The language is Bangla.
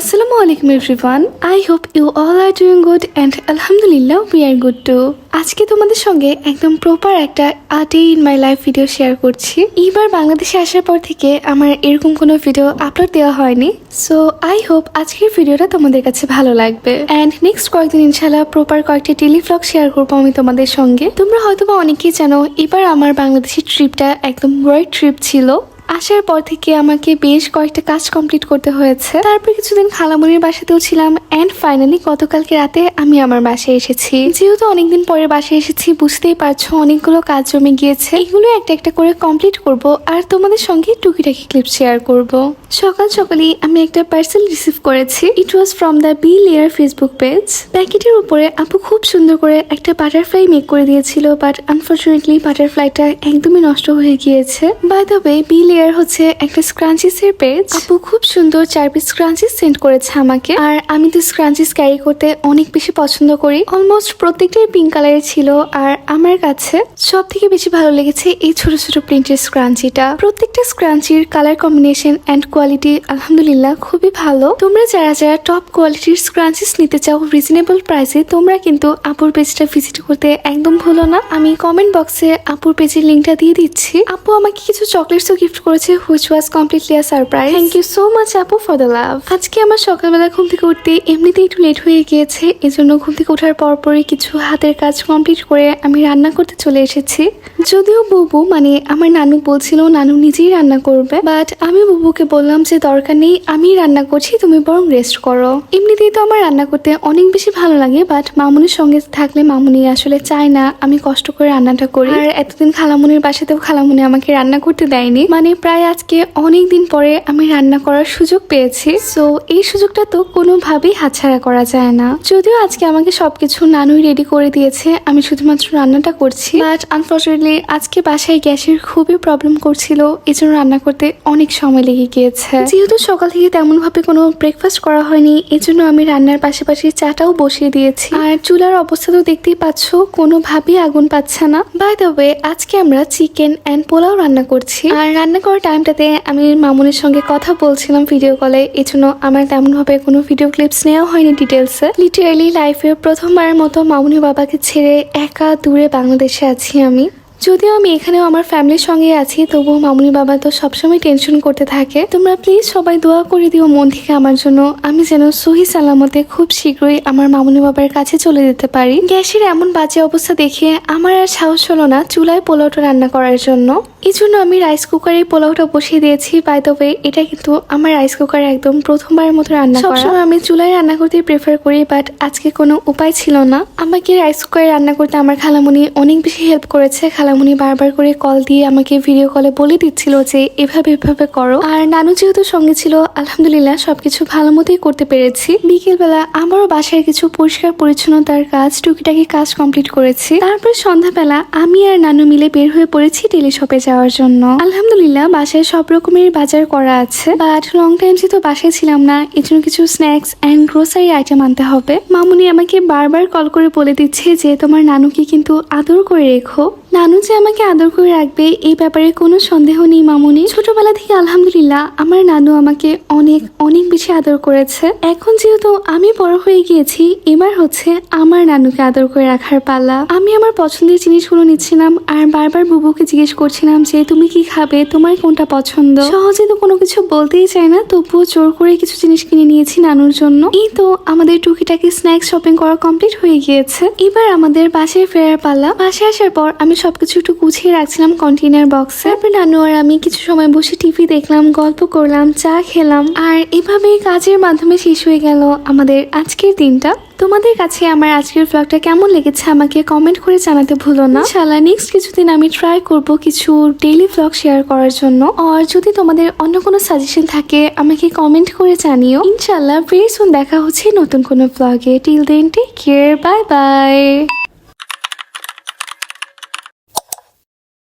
Assalamu alaikum, everyone. I hope you all are doing good and আলহামদুলিল্লাহ we আর গুড টু আজকে তোমাদের সঙ্গে একদম প্রপার একটা a day in my life video share করছি। এবার বাংলাদেশে আসার পর থেকে আমার এরকম কোনো ভিডিও আপলোড দেওয়া হয়নি। সো আই হোপ আজকের ভিডিওটা তোমাদের কাছে ভালো লাগবে। অ্যান্ড নেক্সট কয়েকদিন ইনশাল্লাহ প্রপার কয়েকটি টেলিফ্লগ শেয়ার করব আমি তোমাদের সঙ্গে। তোমরা হয়তো বা অনেকেই জানো, এবার আমার বাংলাদেশের ট্রিপটা একদম ওয়ার্ল্ড ট্রিপ ছিল। আসার পর থেকে আমাকে বেশ কয়েকটা কাজ কমপ্লিট করতে হয়েছে। তারপর কিছুদিন খালামুনির বাসাতেও ছিলাম অ্যান্ড ফাইনালি গতকালকে রাতে আমি আমার বাসায় এসেছি। যেহেতু অনেকদিন পরে বাসায় এসেছি, বুঝতেই পারছ অনেকগুলো কাজ জমে গিয়েছে। এগুলো একটা একটা করে কমপ্লিট করব আর তোমাদের সঙ্গে টুকিটাকি ক্লিপ শেয়ার করব। সকাল সকালেই আমি একটা পার্সেল রিসিভ করেছি। It was from the B Layer Facebook page প্যাকেটের উপরে আপু খুব সুন্দর করে একটা বাটারফ্লাই মেক করে দিয়েছিল বাট আনফর্চুনেটলি বাটারফ্লাইটা একদমই নষ্ট হয়ে গিয়েছে। By the way B Layer হচ্ছে একটা স্ক্রাঞ্চিস এর পেজ আপু, খুব সুন্দর চার পিস স্ক্রাঞ্চিস সেন্ড করেছে আমাকে। আর আমি তো স্ক্রাঞ্চিস ক্যারি করতে অনেক বেশি পছন্দ করি। অলমোস্ট প্রত্যেকটাই পিঙ্ক কালারের ছিল। আর আমার কাছে সব থেকে বেশি ভালো লেগেছে এই ছোট ছোট প্রিন্টের স্ক্রাঞ্চিটা প্রত্যেকটা স্ক্রাঞ্চির কালার কম্বিনেশন অ্যান্ড কোয়ালিটি আলহামদুলিল্লাহ খুবই ভালো। তোমরা যারা যারা টপ কোয়ালিটির স্ক্রাঞ্চিস নিতে চাও রিজনেবল প্রাইসে তোমরা কিন্তু আপুর পেজটা ভিজিট করতে একদম ভুলো না। আমি কমেন্ট বক্সে আপুর পেজের লিঙ্কটা দিয়ে দিচ্ছি। আপু, আমাকে কিছু চকলেটসও গিফট করেছে which was completely a surprise thank you so much আপু ফর দ্য লাভ আজকে আমার সকালবেলা ঘুম থেকে উঠতে এমনিতেই একটু লেট হয়ে গিয়েছে এজন্য ঘুম থেকে ওঠার পরপরই কিছু হাতের কাজ কমপ্লিট করে আমি রান্না করতে চলে এসেছি। যদিও বুবু মানে আমার নানু বলছিল নানু নিজেই রান্না করবে বাট আমি বুবুকে বললাম যে দরকার নেই আমি রান্না করছি তুমি বরং রেস্ট করো। এমনিতেই তো আমার রান্না করতে অনেক বেশি ভালো লাগে বাট মামুনির সঙ্গে থাকলে মামুনি আসলে চায় না আমি কষ্ট করে রান্নাটা করি। আর এতদিন খালামুনির বাসাতেও খালামুনি আমাকে রান্না করতে দেয়নি মানে প্রায় আজকে অনেক দিন পরে আমি রান্না করার সুযোগ পেয়েছি। সো এই সুযোগটা তো কোনোভাবেই হাতছাড়া করা যায় না। যদিও আজকে আমাকে সবকিছু নানুই রেডি করে দিয়েছে, আমি শুধুমাত্র রান্নাটা করছি। বাট আনফর্চুনেটলি আজকে বাসায় গ্যাসের খুবই প্রবলেম করছিল, এজন্য রান্না করতে অনেক সময় লেগে গিয়েছে। যেহেতু সকাল থেকে তেমন ভাবে কোনো ব্রেকফাস্ট করা হয়নি, এজন্য আমি রান্নার পাশাপাশি চাটাও বসিয়ে দিয়েছি। আর চুলার অবস্থা তো দেখতেই পাচ্ছ, কোনোভাবেই আগুন পাচ্ছে না। বাই দ্য ওয়ে আজকে আমরা চিকেন অ্যান্ড পোলাও রান্না করছি। আর রান্না করার টাইমটাতে আমি মামুনের সঙ্গে কথা বলছিলাম ভিডিও কলে এজন্য আমার তেমনভাবে কোনো ভিডিও ক্লিপস নেওয়া হয়নি ডিটেলসে লিটারেলি লাইফে প্রথমবারের মতো মামুনি বাবাকে ছেড়ে একা দূরে বাংলাদেশে আছি আমি। যদিও আমি এখানেও আমার ফ্যামিলির সঙ্গে আছি, তবুও মামুনি বাবা তো সবসময় টেনশন করতে থাকে। তোমরা প্লিজ সবাই দোয়া করে দিও মন থেকে আমার জন্য। আমি যেন সহি সালামতে খুব শীঘ্রই আমার মামুনি বাবার কাছে চলে যেতে পারি। গ্যাসের এমন বাজে অবস্থা দেখে আমার আর সাহস হলো না চুলায় পোলাওটা রান্না করার জন্য। এই জন্য আমি রাইস কুকারে পোলাওটা বসিয়ে দিয়েছি। বাই দ্য ওয়ে এটা কিন্তু আমার রাইস কুকারে একদম প্রথমবারের মতো রান্না সবসময় আমি চুলায় রান্না করতে প্রেফার করি বাট আজকে কোনো উপায় ছিল না। আমাকে রাইস কুকারে রান্না করতে আমার খালামুনি অনেক বেশি হেল্প করেছে। খালামুনি বারবার করে কল দিয়ে আমাকে ভিডিও কলে বলে দিচ্ছিল যে, এভাবে এভাবে করো। আর নানু যেহেতু সঙ্গে ছিল, আলহামদুলিল্লাহ সবকিছু ভালো মতোই করতে পেরেছি। বিকেলবেলা আমারও বাসায় কিছু পরিষ্কার পরিচ্ছন্নতার কাজ, টুকিটাকি কাজ কমপ্লিট করেছি। তারপর সন্ধ্যাবেলা আমি আর নানু মিলে বের হয়ে পড়েছি টেলিশপে যাওয়ার জন্য। আলহামদুলিল্লাহ বাসায় সব রকমের বাজার করা আছে বাট লং টাইম যেহেতু বাসায় ছিলাম না, এর জন্য কিছু স্ন্যাক্স অ্যান্ড গ্রোসারি আইটেম আনতে হবে। মামুনি আমাকে বারবার কল করে বলে দিচ্ছে যে, তোমার নানুকে কিন্তু আদর করে রেখো। নানু যে আমাকে আদর করে রাখবে, এই ব্যাপারে কোনো সন্দেহ নেই মামুনি। ছোটবেলা থেকে আলহামদুলিল্লাহ, আমার নানু আমাকে অনেক অনেক বেশি আদর করেছে। এখন যেহেতু আমি বড় হয়ে গিয়েছি, এবার হচ্ছে আমার নানুকে আদর করে রাখার পাল্লা আমি আমার পছন্দের জিনিসগুলো নিচ্ছিলাম, আর বারবার বুবুকে জিজ্ঞেস করছিলাম যে, তুমি কি খাবে? তোমার কোনটা পছন্দ? সহজে তো কোনো কিছু বলতেই চায় না, তবুও জোর করে কিছু জিনিস কিনে নিয়েছি নানুর জন্য। এই তো আমাদের টুকিটাকি স্ন্যাক্স শপিং করা কমপ্লিট হয়ে গিয়েছে। এবার আমাদের বাসায় ফেরার পাল্লা বাসায় আসার পর আমি সবকিছু একটু গুছিয়ে রাখছিলাম কন্টেনার বক্সে তারপর নানু আর আমি কিছু সময় বসে টিভি দেখলাম, গল্প করলাম, চা খেলাম। আর এভাবেই কাজের মাধ্যমে শেষ হয়ে গেল আমাদের আজকের দিনটা। তোমাদের কাছে আমার আজকের ব্লগটা কেমন লেগেছে আমাকে কমেন্ট করে জানাতে ভুলো না। ইনশাল্লাহ নেক্সট কিছুদিন আমি ট্রাই করব কিছু ডেইলি ব্লগ শেয়ার করার জন্য। আর যদি তোমাদের অন্য কোনো সাজেশন থাকে, আমাকে কমেন্ট করে জানিও। ইনশাল্লাহ ভেরি সুন দেখা হচ্ছে নতুন কোনো ব্লগে till then take care bye bye